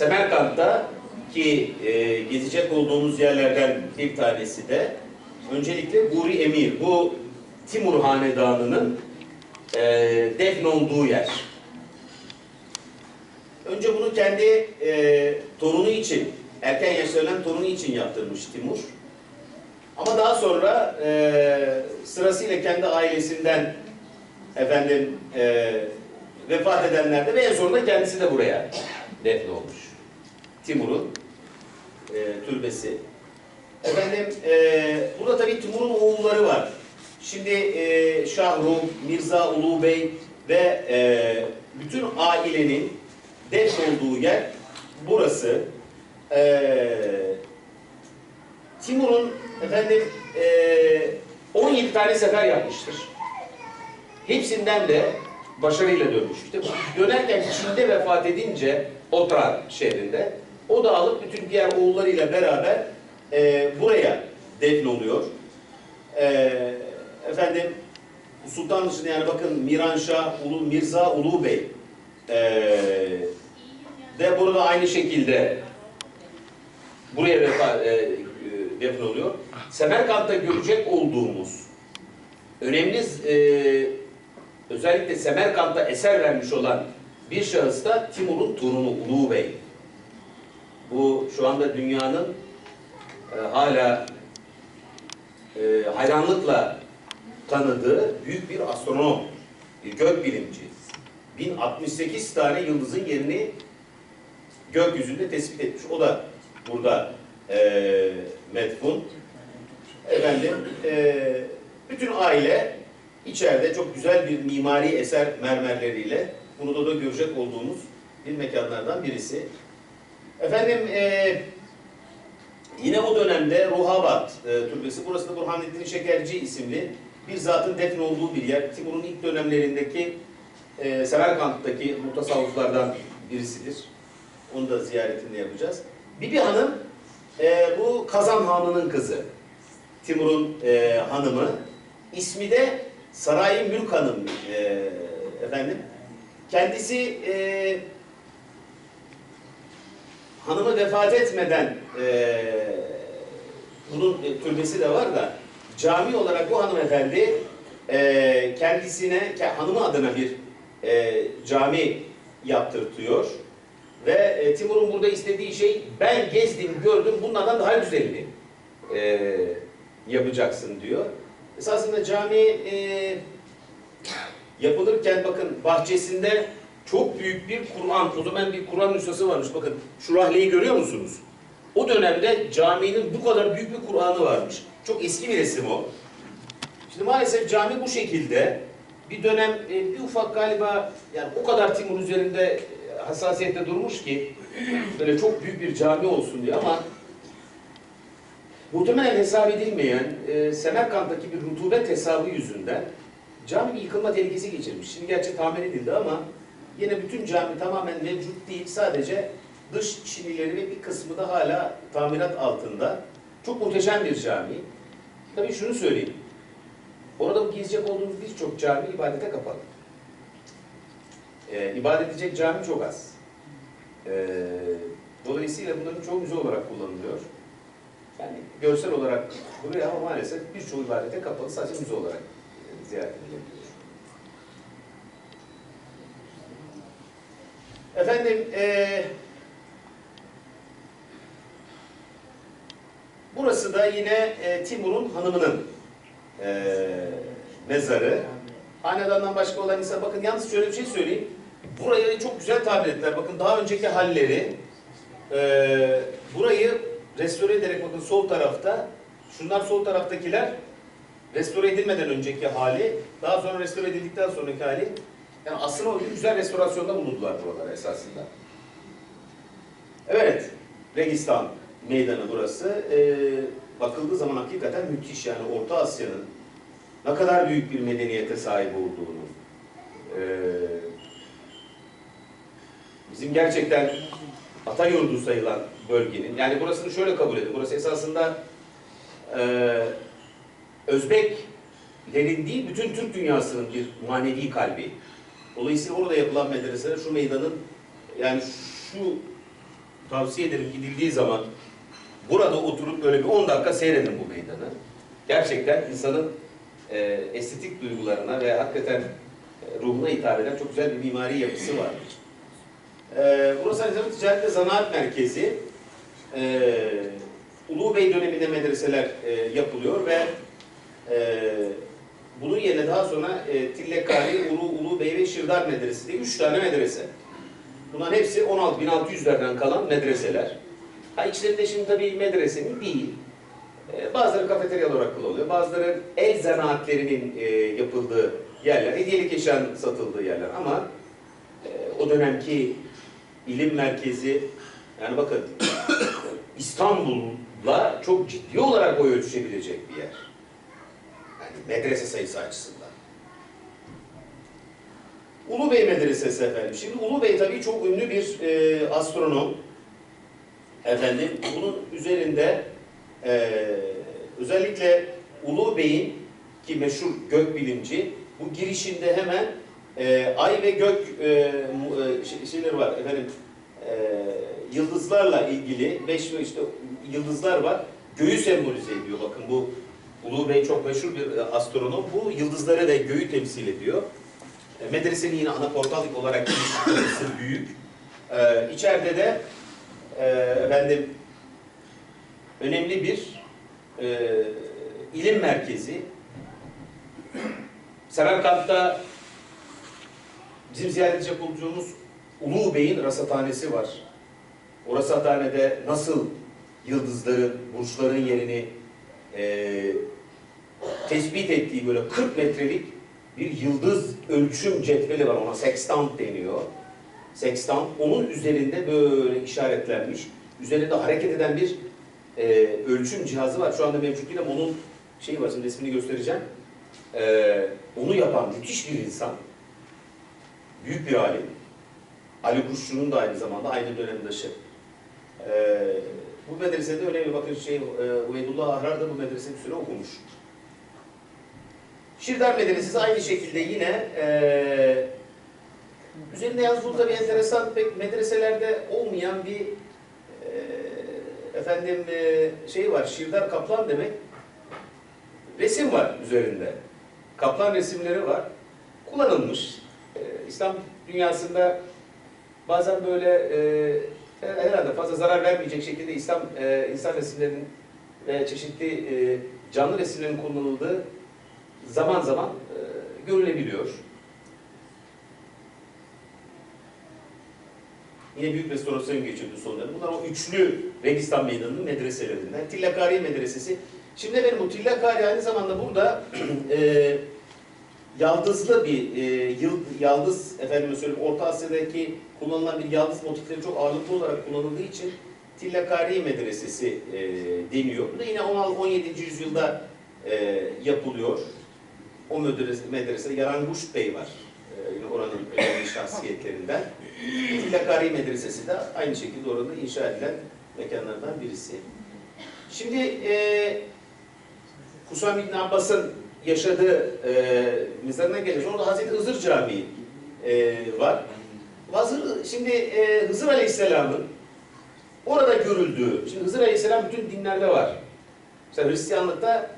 Semerkant'ta ki e, gezecek olduğumuz yerlerden bir tanesi de öncelikle Guri Emir. Bu Timur Hanedanı'nın e, defnolduğu yer. Önce bunu kendi e, torunu için, erken yaşlarından torunu için yaptırmış Timur. Ama daha sonra e, sırasıyla kendi ailesinden efendim e, vefat edenler de ve en sonunda kendisi de buraya defnolmuş. Timur'un e, türbesi. Efendim e, burada tabii Timur'un oğulları var. Şimdi e, Şahruh, Mirza Ulu Bey ve e, bütün ailenin defnolduğu yer burası. E, Timur'un efendim e, 17 tane sefer yapmıştır. Hepsinden de başarıyla dönmüş. İşte dönerken Çin'de vefat edince Otrar şehrinde o da alıp bütün diğer oğullarıyla beraber e, buraya defnoluyor. E, efendim Sultan dışında yani bakın Miranşah, Ulu, Mirza Ulu Bey e, de burada aynı şekilde buraya vefa, e, e, defnoluyor. Semerkant'ta görecek olduğumuz önemli e, özellikle Semerkant'ta eser vermiş olan bir şahıs da Timur'un torunu Ulu Bey. Bu şu anda dünyanın e, hala e, hayranlıkla tanıdığı büyük bir astronom, bir gökbilimci. 1068 tane yıldızın yerini gökyüzünde tespit etmiş. O da burada e, metfun. Efendim, e, bütün aile içeride çok güzel bir mimari eser mermerleriyle bunu da, da görecek olduğumuz bir mekanlardan birisi. Efendim, e, yine o dönemde Ruhabat e, türbesi, burası da Burhanettin Şekerci isimli bir zatın defne olduğu bir yer. Timur'un ilk dönemlerindeki e, Semerkant'taki mutasavvıflardan birisidir. Onu da ziyaretini yapacağız. Bibi Hanım, e, bu Kazan Hanı'nın kızı. Timur'un e, hanımı. İsmi de Saray Mülk Hanım e, efendim. Kendisi e, hanımı vefat etmeden e, bunun türbesi de var da cami olarak bu hanımefendi e, kendisine ke- hanımı adına bir e, cami yaptırtıyor. Ve e, Timur'un burada istediği şey ben gezdim gördüm bunlardan daha güzelini e, yapacaksın diyor. Esasında cami e, yapılırken bakın bahçesinde çok büyük bir Kur'an, o zaman bir Kur'an nüshası varmış. Bakın şu rahleyi görüyor musunuz? O dönemde caminin bu kadar büyük bir Kur'an'ı varmış. Çok eski bir resim o. Şimdi maalesef cami bu şekilde. Bir dönem e, bir ufak galiba yani o kadar Timur üzerinde e, hassasiyette durmuş ki böyle çok büyük bir cami olsun diye ama muhtemelen hesap edilmeyen e, Semerkant'taki bir rutubet hesabı yüzünden cami yıkılma tehlikesi geçirmiş. Şimdi gerçi tamir edildi ama yine bütün cami tamamen mevcut değil. Sadece dış çinileri ve bir kısmı da hala tamirat altında. Çok muhteşem bir cami. Tabii şunu söyleyeyim. Orada gezecek olduğumuz birçok cami ibadete kapalı. Ee, ibadet edecek cami çok az. Ee, dolayısıyla bunların çoğu müze olarak kullanılıyor. Yani görsel olarak duruyor ama maalesef birçoğu ibadete kapalı sadece müze olarak e, ziyaret edilebiliyor. Efendim, e, burası da yine e, Timur'un hanımının e, mezarı. Hanedandan başka olan insan, bakın yalnız şöyle bir şey söyleyeyim. Burayı çok güzel tabir ettiler. Bakın daha önceki halleri, e, burayı restore ederek bakın sol tarafta, şunlar sol taraftakiler restore edilmeden önceki hali, daha sonra restore edildikten sonraki hali. Yani aslında o güzel restorasyonda bulundular buralar esasında. Evet, Registan meydanı burası. Ee, bakıldığı zaman hakikaten müthiş yani Orta Asya'nın ne kadar büyük bir medeniyete sahip olduğunu. ee, bizim gerçekten ata yurdu sayılan bölgenin, yani burasını şöyle kabul edin, burası esasında ee, Özbeklerin değil, bütün Türk dünyasının bir manevi kalbi. Dolayısıyla orada yapılan medreseler şu meydanın yani şu tavsiye ederim gidildiği zaman burada oturup böyle bir 10 dakika seyredin bu meydanı. Gerçekten insanın e, estetik duygularına ve hakikaten e, ruhuna hitap eden çok güzel bir mimari yapısı var. E, burası aynı zamanda ticaret ve zanaat merkezi. E, Ulu Bey döneminde medreseler e, yapılıyor ve e, bunun yerine daha sonra e, Tillekari, Ulu, Ulu Bey ve Şirdar Medresesi diye üç tane medrese. Bunların hepsi 16.600'lerden kalan medreseler. Ha içlerinde şimdi tabii medresenin değil. E, bazıları kafeteryalar olarak kullanılıyor. Bazıları el zanaatlerinin e, yapıldığı yerler, hediyelik eşyan satıldığı yerler. Ama e, o dönemki ilim merkezi, yani bakın İstanbul'la çok ciddi olarak boy ölçüşebilecek bir yer. Yani medrese sayısı açısından. Ulu Bey Medresesi efendim. Şimdi Ulu Bey tabii çok ünlü bir e, astronom. Efendim bunun üzerinde e, özellikle Ulu Bey'in ki meşhur gökbilimci bu girişinde hemen e, ay ve gök e, e, şey- şeyleri var efendim e, yıldızlarla ilgili beş işte yıldızlar var. Göğü sembolize ediyor. Bakın bu Ulu Bey çok meşhur bir e, astronom. Bu yıldızları ve göğü temsil ediyor. E, Medresenin yine ana portallık olarak büyük. E, içeride de e, efendim önemli bir e, ilim merkezi. Semerkant'ta bizim ziyaret edecek olduğumuz Ulu Bey'in rasathanesi var. O rasathanede nasıl yıldızların, burçların yerini e, tespit ettiği böyle 40 metrelik bir yıldız ölçüm cetveli var. Ona sextant deniyor. Sextant. Onun üzerinde böyle işaretlenmiş. Üzerinde hareket eden bir e, ölçüm cihazı var. Şu anda mevcut değil ama onun şeyi var. Şimdi resmini göstereceğim. E, onu yapan müthiş bir insan. Büyük bir alim. Ali Kuşçu'nun da aynı zamanda aynı dönemdaşı. E, bu medresede önemli bakın şey, e, Ubeydullah Ahrar da bu medresede bir süre okumuş. Şirdar Medresesi aynı şekilde yine e, üzerinde burada bir enteresan pek medreselerde olmayan bir e, efendim e, şey var. Şirdar Kaplan demek resim var üzerinde. Kaplan resimleri var. Kullanılmış. E, İslam dünyasında bazen böyle e, herhalde fazla zarar vermeyecek şekilde İslam e, insan resimlerinin ve çeşitli e, canlı resimlerin kullanıldığı zaman zaman e, görülebiliyor. Yine büyük restorasyon geçirdi sonları. Bunlar o üçlü Registan Meydanı'nın medreselerinden. Tillakari Medresesi. Şimdi efendim bu Tillakari aynı zamanda burada e, yaldızlı bir e, yıl, yaldız efendime söyleyeyim Orta Asya'daki kullanılan bir yaldız motifleri çok ağırlıklı olarak kullanıldığı için Tillakari Medresesi e, deniyor. Bu da yine 16-17. yüzyılda e, yapılıyor. O medrese, medrese Yaranguş Bey var. E, yine oranın önemli şahsiyetlerinden. Tillakari Medresesi de aynı şekilde orada inşa edilen mekanlardan birisi. Şimdi e, Kusam İbn Abbas'ın yaşadığı e, mezarına geleceğiz. Orada Hazreti Hızır Camii e, var. Hızır, şimdi e, Hızır Aleyhisselam'ın orada görüldüğü, şimdi Hızır Aleyhisselam bütün dinlerde var. Mesela Hristiyanlıkta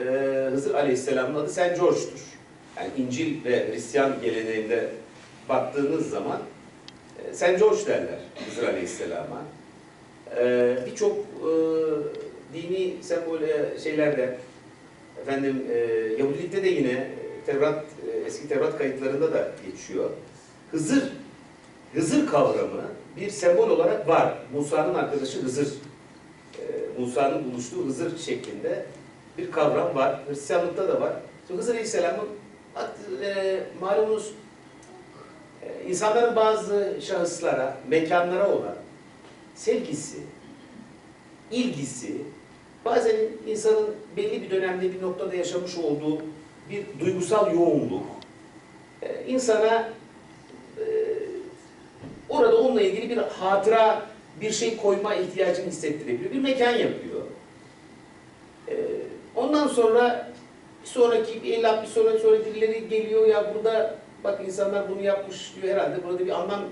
e, Hızır Aleyhisselam'ın adı St. George'dur. Yani İncil ve Hristiyan geleneğinde baktığınız zaman e, St. George derler Hızır Aleyhisselam'a. E, Birçok e, dini sembol e, şeylerde efendim e, Yahudilikte de yine Tevrat e, eski Tevrat kayıtlarında da geçiyor. Hızır Hızır kavramı bir sembol olarak var. Musa'nın arkadaşı Hızır. E, Musa'nın buluştuğu Hızır şeklinde bir kavram var. Hristiyanlıkta da var. Şimdi Hızır Aleyhisselam'ın e, malumunuz e, insanların bazı şahıslara, mekanlara olan sevgisi, ilgisi, bazen insanın belli bir dönemde bir noktada yaşamış olduğu bir duygusal yoğunluk, e, insana e, orada onunla ilgili bir hatıra, bir şey koyma ihtiyacını hissettirebiliyor. Bir mekan yapıyor. E, ondan sonra bir sonraki bir 50 bir sonraki sonra birileri geliyor ya burada bak insanlar bunu yapmış diyor herhalde burada bir anlam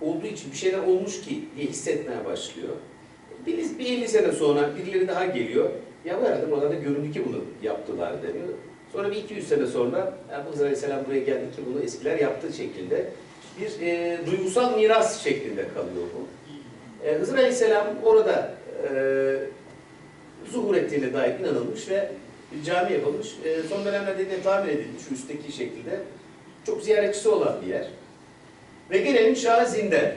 olduğu için bir şeyler olmuş ki diye hissetmeye başlıyor. Bir, bir 50 sene sonra birileri daha geliyor. Ya bu herhalde burada göründü ki bunu yaptılar deniyor. Sonra bir 200 sene sonra Hızır Aleyhisselam buraya geldi ki bunu eskiler yaptığı şekilde bir e, duygusal miras şeklinde kalıyor bu. E, Hızır Aleyhisselam orada e, zuhur ettiğine dair inanılmış ve bir cami yapılmış. E, son dönemlerde de tamir edilmiş şu üstteki şekilde. Çok ziyaretçisi olan bir yer. Ve gelelim Şahzinde.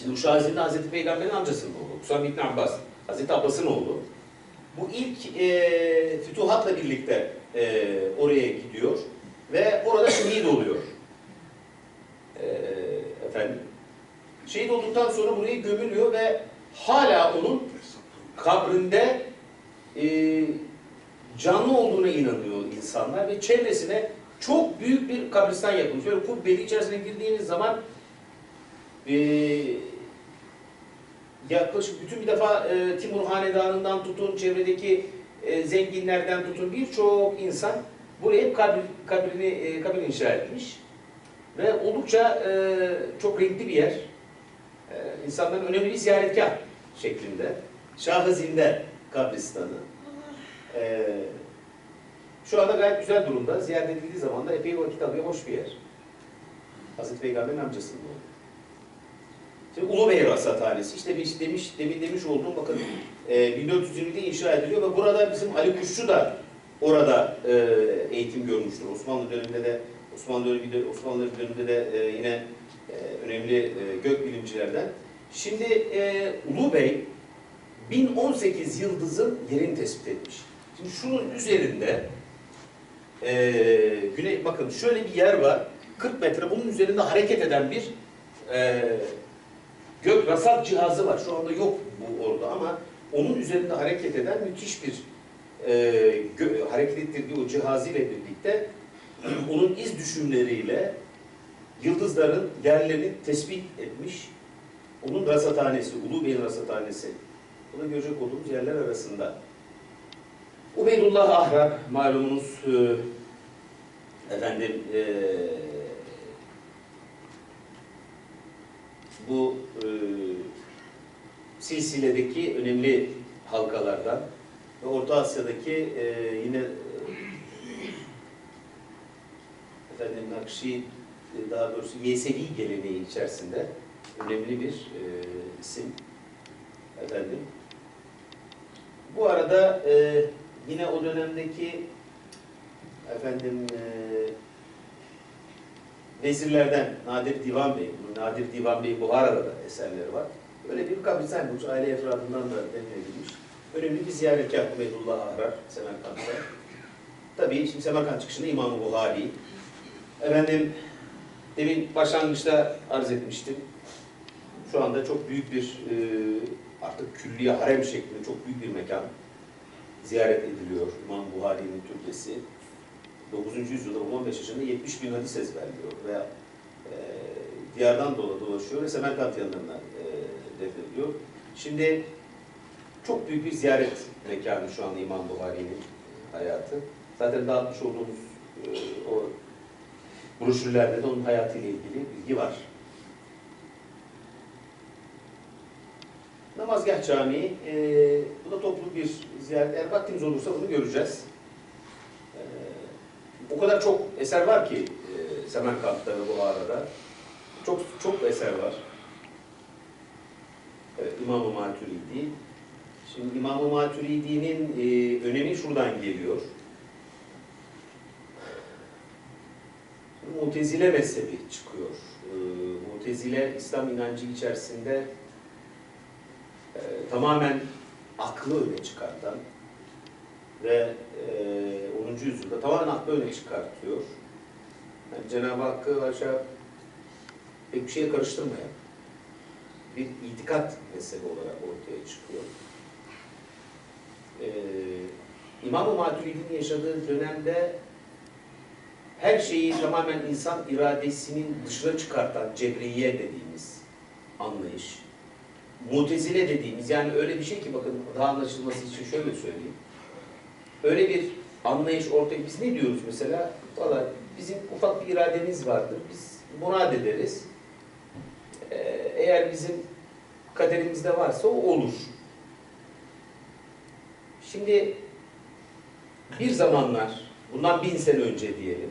Şimdi bu Şahzinde Hazreti Peygamber'in amcasının oğlu. Kusam İbn Abbas. Hazreti Abbas'ın oğlu. Bu ilk e, fütuhatla birlikte e, oraya gidiyor ve orada şehit oluyor. E, efendim. Şehit olduktan sonra buraya gömülüyor ve hala onun kabrinde e, canlı olduğuna inanıyor insanlar ve çevresine çok büyük bir kabristan yapılmış. Böyle kubbeli içerisine girdiğiniz zaman e, yaklaşık bütün bir defa e, Timur Hanedanı'ndan tutun, çevredeki e, zenginlerden tutun birçok insan buraya hep kabri, kabrini, e, kabir inşa etmiş. Ve oldukça e, çok renkli bir yer. E, insanların önemli bir ziyaretgah şeklinde. Şah-ı Zinde kabristanı. E, şu anda gayet güzel durumda. Ziyaret edildiği zaman da epey vakit alıyor. Hoş bir yer. Hazreti Peygamber'in amcasının oğlu. Şimdi Ulubey Rasathanesi. İşte bir demiş, demin demiş olduğum bakın e, 1420'de inşa ediliyor ve burada bizim Ali Kuşçu da orada e, eğitim görmüştür. Osmanlı döneminde de Osmanlı döneminde Osmanlı döneminde de e, yine e, önemli e, gök bilimcilerden. Şimdi e, Ulu Bey 1018 yıldızın yerini tespit etmiş. Şimdi şunun üzerinde e, güney bakın şöyle bir yer var. 40 metre bunun üzerinde hareket eden bir e, gök rasat cihazı var. Şu anda yok bu orada ama onun üzerinde hareket eden müthiş bir e, hareket ettirdiği o cihazıyla birlikte onun iz düşümleriyle yıldızların yerlerini tespit etmiş. Onun rasathanesi, Ulu Bey'in rasathanesi. Bunu görecek olduğumuz yerler arasında. Ubeydullah Ahrar malumunuz e, efendim e, bu e, silsiledeki önemli halkalardan ve Orta Asya'daki e, yine e, efendim Nakşi e, daha doğrusu Yesevi geleneği içerisinde önemli bir e, isim efendim. Bu arada e, yine o dönemdeki efendim e, vezirlerden Nadir Divan Bey, Nadir Divan Bey Buhara'da da eserleri var. Böyle bir kabristan bulmuş, aile efradından da defnedilmiş. Önemli bir ziyaretgah Ubeydullah Ahrar, Semerkant'ta. Tabii şimdi Semerkant çıkışında İmam-ı Buhari. Efendim, demin başlangıçta arz etmiştim. Şu anda çok büyük bir, e, artık külliye harem şeklinde çok büyük bir mekan. Ziyaret ediliyor İmam Buhari'nin türbesi. 9. yüzyılda 15 yaşında 70 bin hadis ezberliyor veya e, diyardan dola dolaşıyor ve Semerkant yanlarına e, defnediliyor. Şimdi çok büyük bir ziyaret mekanı şu an İmam Buhari'nin hayatı. Zaten dağıtmış olduğumuz e, o broşürlerde de onun hayatıyla ilgili bilgi var. Namazgah Camii, e, bu da toplu bir ziyaret. Eğer vaktimiz olursa bunu göreceğiz. E, o kadar çok eser var ki e, Semerkant'ta ve Buhara'da. Çok çok eser var. Evet, İmam-ı Maturidi. Şimdi İmam-ı Maturidi'nin e, önemi şuradan geliyor. Mutezile mezhebi çıkıyor. E, Mutezile İslam inancı içerisinde e, tamamen aklı öne çıkartan ve e, 10. yüzyılda tamamen aklı öne çıkartıyor. Yani Cenab-ı Hakk'ı aşağı pek bir şeye karıştırmayan bir itikat mezhebi olarak ortaya çıkıyor. Ee, İmam-ı Maturidi'nin yaşadığı dönemde her şeyi tamamen insan iradesinin dışına çıkartan cebriye dediğimiz anlayış. Mutezile dediğimiz yani öyle bir şey ki bakın daha anlaşılması için şöyle söyleyeyim. Öyle bir anlayış ortaya biz ne diyoruz mesela? Valla bizim ufak bir irademiz vardır. Biz murad ederiz. Eğer bizim kaderimizde varsa o olur. Şimdi bir zamanlar, bundan bin sene önce diyelim,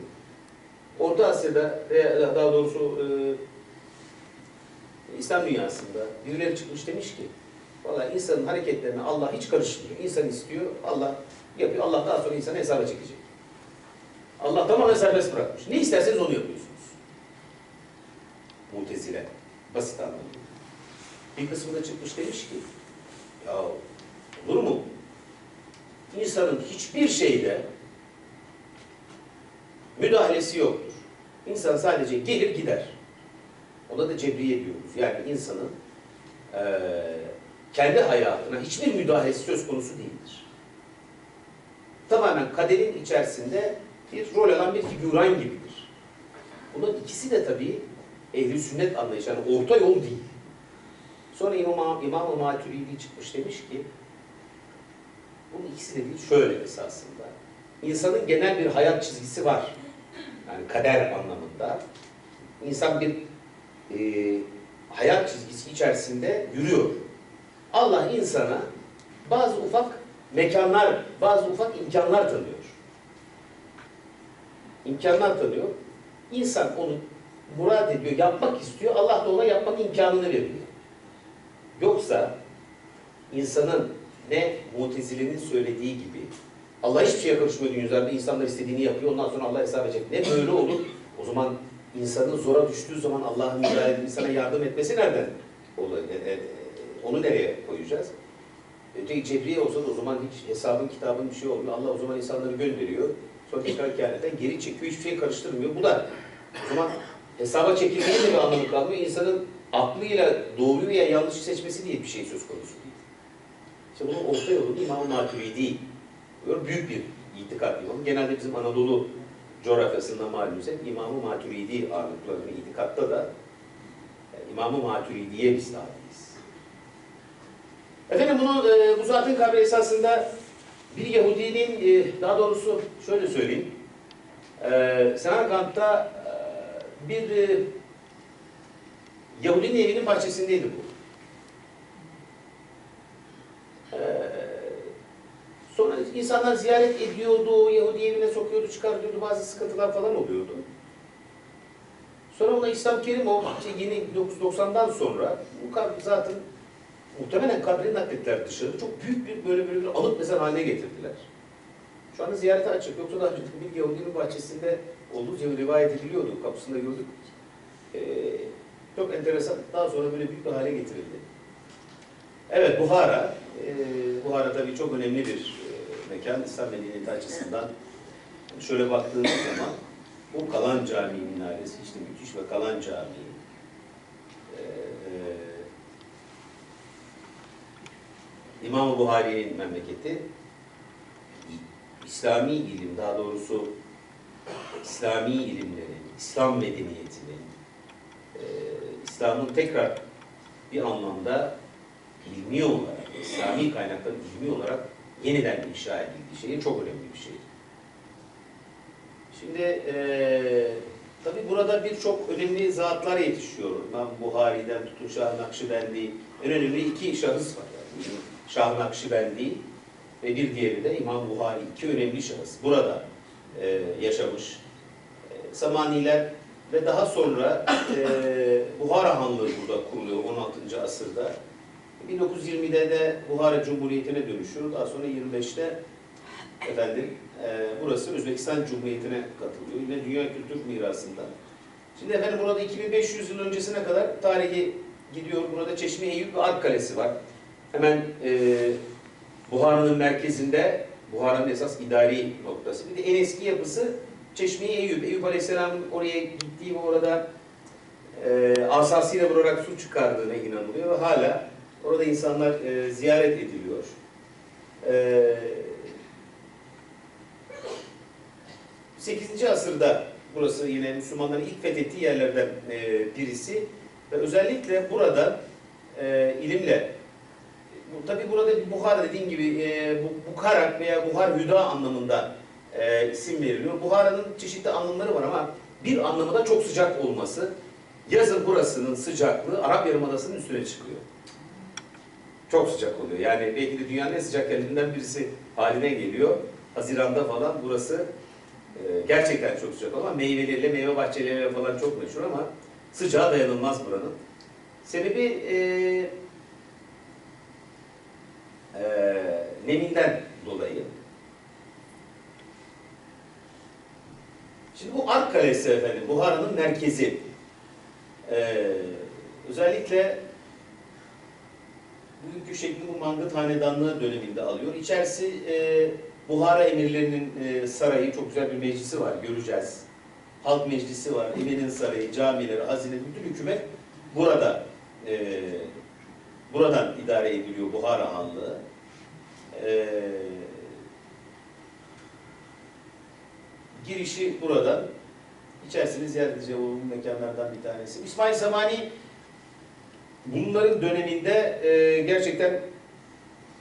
Orta Asya'da veya daha doğrusu e, İslam dünyasında birileri çıkmış demiş ki Vallahi insanın hareketlerine Allah hiç karışmıyor. İnsan istiyor, Allah yapıyor. Allah daha sonra insanı hesaba çekecek. Allah tamamen serbest bırakmış. Ne isterseniz onu yapıyorsunuz. Mutezile. Basit anlamda. Bir kısmı da çıkmış demiş ki ya olur mu? İnsanın hiçbir şeyde müdahalesi yoktur. İnsan sadece gelir gider. Ona da cebriye diyoruz. Yani insanın eee, kendi hayatına hiçbir müdahalesi söz konusu değildir. Tamamen kaderin içerisinde bir rol alan bir figüran gibidir. Bunun ikisi de tabii ehli sünnet anlayışı, yani orta yol değil. Sonra İmam, İmam-ı Maturidi çıkmış demiş ki, bunun ikisi de değil, şöyle esasında. İnsanın genel bir hayat çizgisi var. Yani kader anlamında. İnsan bir e, hayat çizgisi içerisinde yürüyor. Allah insana bazı ufak mekanlar, bazı ufak imkanlar tanıyor. İmkanlar tanıyor. İnsan onu murad ediyor, yapmak istiyor. Allah da ona yapmak imkanını veriyor. Yoksa insanın ne Mutezile'nin söylediği gibi Allah hiçbir şeye karışmıyor dünyada. İnsanlar istediğini yapıyor. Ondan sonra Allah hesap edecek. Ne böyle olur? O zaman insanın zora düştüğü zaman Allah'ın insana yardım etmesi nereden? E, e, e, Onu nereye koyacağız? Öteki cebriye olsa o zaman hiç hesabın kitabın bir şey olmuyor. Allah o zaman insanları gönderiyor. Sonra tekrar kâhnetten geri çekiyor. Hiçbir şey karıştırmıyor. Bu da o zaman hesaba çekilmenin de bir anlamı kalmıyor. İnsanın aklıyla doğruyu veya yanlışı seçmesi diye bir şey söz konusu değil. İşte bunun orta yolu İmam-ı Maturidi. Büyük bir itikat imamı. Genelde bizim Anadolu coğrafyasında malum hep İmam-ı Maturidi ağırlıklarını itikatta da yani İmam-ı Maturidi'ye biz tabiiz. Efendim bunu e, bu zatın kabri esasında bir Yahudinin e, daha doğrusu şöyle söyleyeyim. E, Semerkant'ta bir e, Yahudinin evinin bahçesindeydi bu. E, sonra insanlar ziyaret ediyordu, Yahudi evine sokuyordu, çıkartıyordu, bazı sıkıntılar falan oluyordu. Sonra ona İslam Kerimov işte yeni 1990'dan sonra bu kabri zaten muhtemelen kabrini naklettiler dışarı. Çok büyük bir böyle böyle bir alıp mezar haline getirdiler. Şu anda ziyarete açık. Yoksa daha önce bir Yahudinin bahçesinde gibi rivayet ediliyordu. Kapısında gördük. Ee, çok enteresan. Daha sonra böyle büyük bir hale getirildi. Evet Buhara. Ee, Buhara tabii çok önemli bir e, mekan. İslam medeniyeti açısından. Şöyle baktığımız zaman bu Kalan Camii minaresi işte müthiş ve Kalan Camii. Ee, İmam-ı Buhari'nin memleketi İslami ilim, daha doğrusu İslami ilimlerin, İslam medeniyetinin, e, İslam'ın tekrar bir anlamda ilmi olarak, İslami kaynakların ilmi olarak yeniden inşa edildiği şey çok önemli bir şey. Şimdi e, tabi burada birçok önemli zatlar yetişiyor. İmam Buhari'den tutun Şah Nakşibendi, en önemli iki şahıs var. Yani. Şah Nakşibendi ve bir diğeri de İmam Buhari. iki önemli şahıs. Burada e, yaşamış. E, Samaniler ve daha sonra e, Buhara Hanlığı burada kuruluyor 16. asırda. 1920'de de Buhara Cumhuriyeti'ne dönüşüyor. Daha sonra 25'te efendim e, burası Özbekistan Cumhuriyeti'ne katılıyor. Yine Dünya Kültür Mirası'nda. Şimdi efendim burada 2500 yıl öncesine kadar tarihi gidiyor. Burada Çeşme Eyüp ve Ark Kalesi var. Hemen e, Buhara'nın merkezinde, Buhara'nın esas idari noktası. Bir de en eski yapısı Çeşme Eyüp. Eyüp Aleyhisselam'ın oraya gittiği ve orada e, asasıyla vurarak su çıkardığına inanılıyor ve hala orada insanlar e, ziyaret ediliyor. E, 8. asırda burası yine Müslümanların ilk fethettiği yerlerden e, birisi ve özellikle burada e, ilimle bu, tabi burada bir buhar dediğim gibi e, bu, bukarak veya buhar hüda anlamında e, isim veriliyor. Buhara'nın çeşitli anlamları var ama bir anlamı da çok sıcak olması. Yazın burasının sıcaklığı Arap Yarımadası'nın üstüne çıkıyor. Çok sıcak oluyor. Yani belki de dünyanın en sıcak yerlerinden birisi haline geliyor. Haziranda falan burası e, gerçekten çok sıcak ama meyveleriyle, meyve bahçeleriyle falan çok meşhur ama sıcağa dayanılmaz buranın. Sebebi e, e, neminden dolayı. Şimdi bu Ark Kalesi efendim, Buhara'nın merkezi. Ee, özellikle bugünkü şekli bu Mangıt Hanedanlığı döneminde alıyor. İçerisi e, Buhara emirlerinin e, sarayı, çok güzel bir meclisi var, göreceğiz. Halk meclisi var, Emir'in sarayı, camileri, hazine, bütün hükümet burada e, buradan idare ediliyor Buhara Hanlığı. E, girişi buradan. İçerisini ziyaret edeceği mekanlardan bir tanesi. İsmail Samani bunların döneminde e, gerçekten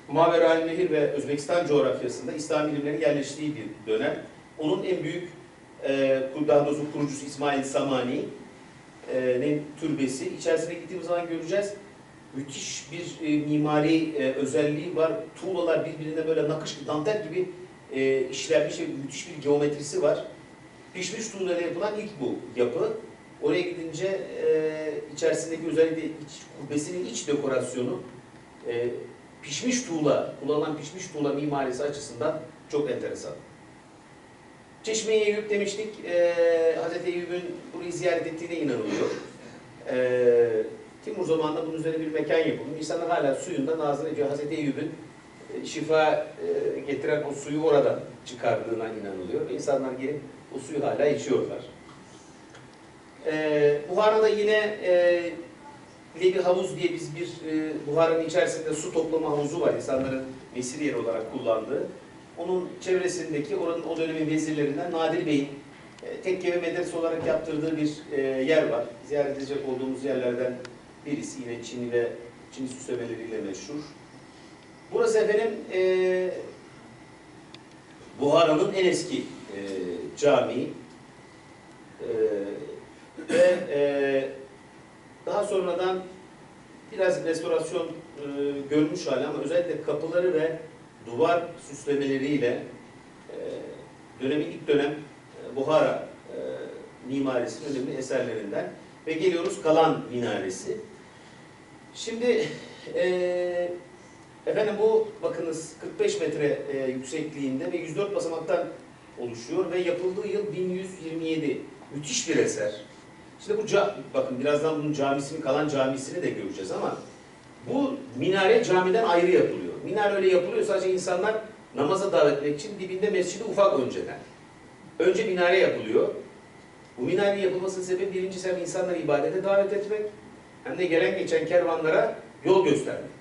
Mavera Nehir ve Özbekistan coğrafyasında İslam ilimlerinin yerleştiği bir dönem. Onun en büyük, e, daha doğrusu kurucusu İsmail Samani'nin türbesi. İçerisine gittiğimiz zaman göreceğiz. Müthiş bir e, mimari e, özelliği var. Tuğlalar birbirine böyle nakış, dantel gibi e, işlenmiş ve müthiş bir geometrisi var. Pişmiş tuğlayla yapılan ilk bu yapı. Oraya gidince e, içerisindeki özellikle iç, kubbesinin iç dekorasyonu e, pişmiş tuğla, kullanılan pişmiş tuğla mimarisi açısından çok enteresan. Çeşme-i Eyüp demiştik. E, Hazreti Eyüp'ün burayı ziyaret ettiğine inanılıyor. E, Timur zamanında bunun üzerine bir mekan yapılmış. İnsanlar hala suyundan ağzına ediyor. Hazreti Eyüp'ün e, şifa e, getiren o suyu oradan çıkardığına inanılıyor. Ve insanlar gelip o suyu hala içiyorlar. E, Buhara'da yine e, Levi Havuz diye biz bir e, Buhara'nın içerisinde su toplama havuzu var. insanların mesir yeri olarak kullandığı. Onun çevresindeki oranın o dönemin vezirlerinden Nadir Bey'in e, tekke ve medrese olarak yaptırdığı bir yer var. Ziyaret edecek olduğumuz yerlerden birisi yine Çin'i ve Çin'i süslemeleriyle meşhur. Burası efendim e, Buhara'nın en eski e, camii e, ve e, daha sonradan biraz restorasyon e, görmüş hali ama özellikle kapıları ve duvar süslemeleriyle e, dönemin ilk dönem e, Buhara e, mimarisinin önemli eserlerinden ve geliyoruz Kalan Minaresi. Şimdi e, Efendim bu bakınız 45 metre e, yüksekliğinde ve 104 basamaktan oluşuyor ve yapıldığı yıl 1127. Müthiş bir eser. İşte bu bakın birazdan bunun camisini, kalan camisini de göreceğiz ama bu minare camiden ayrı yapılıyor. Minare öyle yapılıyor sadece insanlar namaza davet etmek için dibinde mescidi ufak önceden. Önce minare yapılıyor. Bu minarenin yapılmasının sebebi birincisi hem insanları ibadete davet etmek hem de gelen geçen kervanlara yol göstermek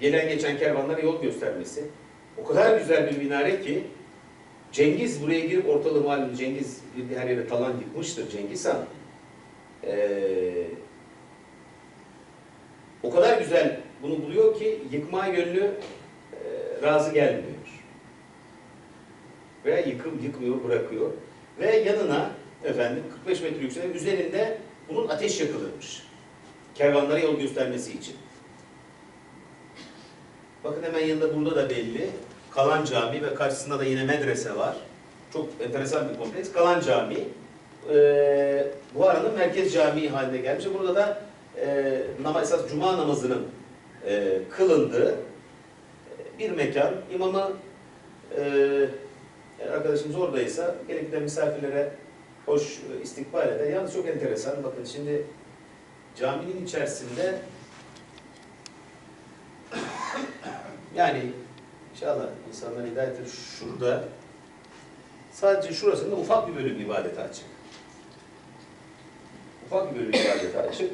gelen geçen kervanlara yol göstermesi. O kadar güzel bir minare ki Cengiz buraya girip ortalığı malum Cengiz bir her yere talan yıkmıştır Cengiz Han. Ee, o kadar güzel bunu buluyor ki yıkmaya gönlü e, razı gelmiyor. Veya yıkım, yıkmıyor, bırakıyor. Ve yanına efendim 45 metre yüksekliğinde üzerinde bunun ateş yakılırmış. Kervanlara yol göstermesi için. Bakın hemen yanında burada da belli. Kalan Cami ve karşısında da yine medrese var. Çok enteresan bir kompleks. Kalan Cami. Ee, bu aranın merkez camii haline gelmiş. Burada da e, namaz, esas cuma namazının e, kılındığı e, bir mekan. İmamı e, arkadaşımız oradaysa gelip de misafirlere hoş e, istikbal eder. Yalnız çok enteresan. Bakın şimdi caminin içerisinde Yani inşallah insanlar hidayet eder. Şurada sadece şurasında ufak bir bölüm ibadete açık. Ufak bir bölüm ibadete açık.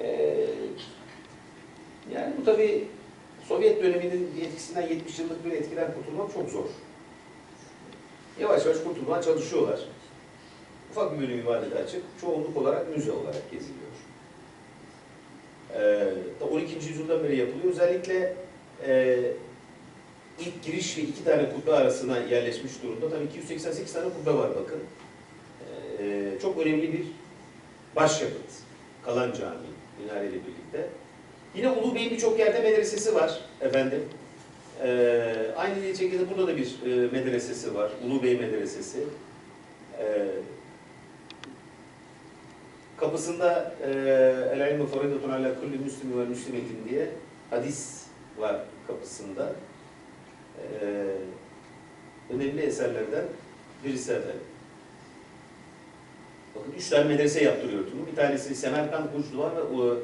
Ee, yani bu tabi Sovyet döneminin etkisinden 70 yıllık bir etkiden kurtulmak çok zor. Yavaş yavaş kurtulmaya çalışıyorlar. Ufak bir bölüm ibadete açık. Çoğunluk olarak müze olarak geziliyor. Ee, 12. yüzyıldan beri yapılıyor. Özellikle e, ilk giriş ve iki tane kubbe arasına yerleşmiş durumda. Tabii 288 tane kubbe var bakın. E, çok önemli bir başyapıt. Kalan Camii minareyle birlikte. Yine Ulu Bey'in birçok yerde medresesi var efendim. Ee, aynı şekilde burada da bir e, medresesi var. Ulu Bey Medresesi. Ee, kapısında e, El ilmu faridatun ala kulli müslimi ve müslimetin diye hadis var kapısında. Ee, önemli eserlerden birisi efendim. Bakın üç tane medrese yaptırıyor Tunus. Bir tanesi Semerkant Bucduvar ve o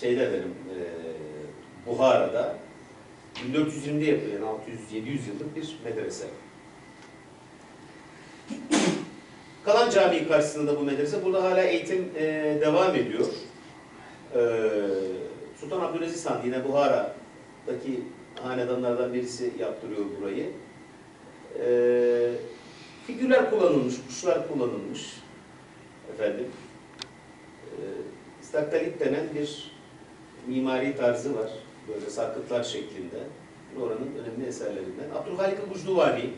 şeyde efendim e, Buhara'da 1420'de yapıyor yani 600-700 yıllık bir medrese. Kalan Camii karşısında da bu medrese. Burada hala eğitim e, devam ediyor. E, Sultan Abdülaziz Han yine Buhara'daki hanedanlardan birisi yaptırıyor burayı. E, figürler kullanılmış, kuşlar kullanılmış. Efendim. E, Staktalit denen bir mimari tarzı var. Böyle sarkıtlar şeklinde. Oranın önemli eserlerinden. Abdülhalik Bucduvani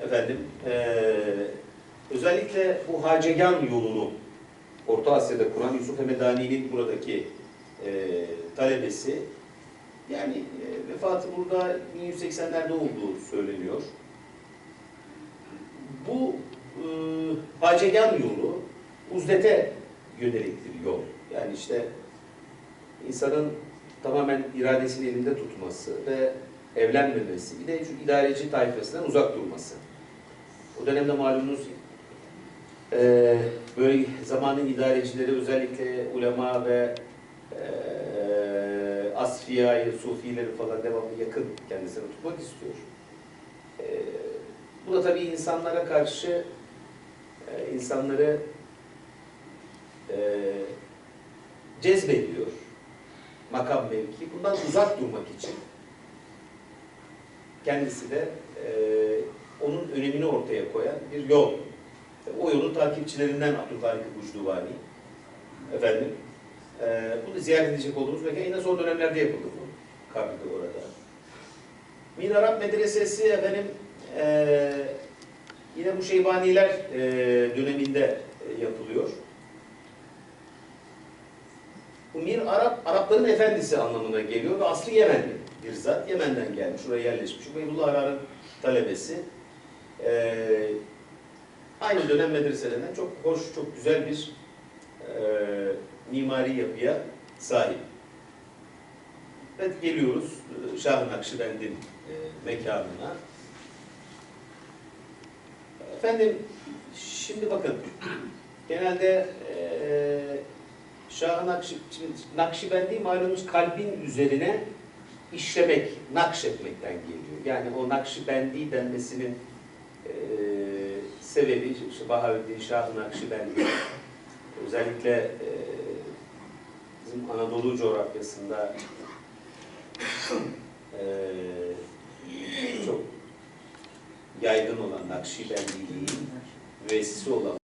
efendim eee, özellikle bu Hacegan yolunu Orta Asya'da kuran Yusuf Hemedani'nin buradaki eee, talebesi yani eee, vefatı burada 1180'lerde olduğu söyleniyor. Bu eee Hacegan yolu Uzdet'e yöneliktir yol. Yani işte insanın tamamen iradesini elinde tutması ve evlenmemesi, bir de şu idareci tayfasından uzak durması. O dönemde malumunuz eee, böyle zamanın idarecileri özellikle ulema ve eee asfiyayı, sufileri falan devamlı yakın kendisine tutmak istiyor. Eee, bu da tabii insanlara karşı eee, insanları eee cezbediyor makam mevki. Bundan uzak durmak için kendisi de e, onun önemini ortaya koyan bir yol. O yolun takipçilerinden Abdülhalik Bucduvani. Efendim, e, bunu ziyaret edecek olduğumuz mekan yine son dönemlerde yapıldı bu. Kabri orada. Min Arap Medresesi efendim e, yine bu Şeybaniler e, döneminde e, yapılıyor. Bu Mir Arap, Arapların efendisi anlamına geliyor ve aslı Yemenli bir zat. Yemen'den gelmiş, oraya yerleşmiş. Ubeydullah Arar'ın talebesi. Ee, aynı dönem medreselerinden çok hoş, çok güzel bir e, mimari yapıya sahip. Ve geliyoruz e, Şah-ı Nakşibend'in e, mekanına. Efendim, şimdi bakın, genelde e, Şah-ı Nakşi, Nakşibendi malumunuz kalbin üzerine işlemek, nakşetmekten geliyor. Yani o Nakşibendi denmesinin sebebi işte Bahaüddin Şah-ı Nakşibendi özellikle e, bizim Anadolu coğrafyasında e, çok yaygın olan Nakşibendiliğin üyesi olan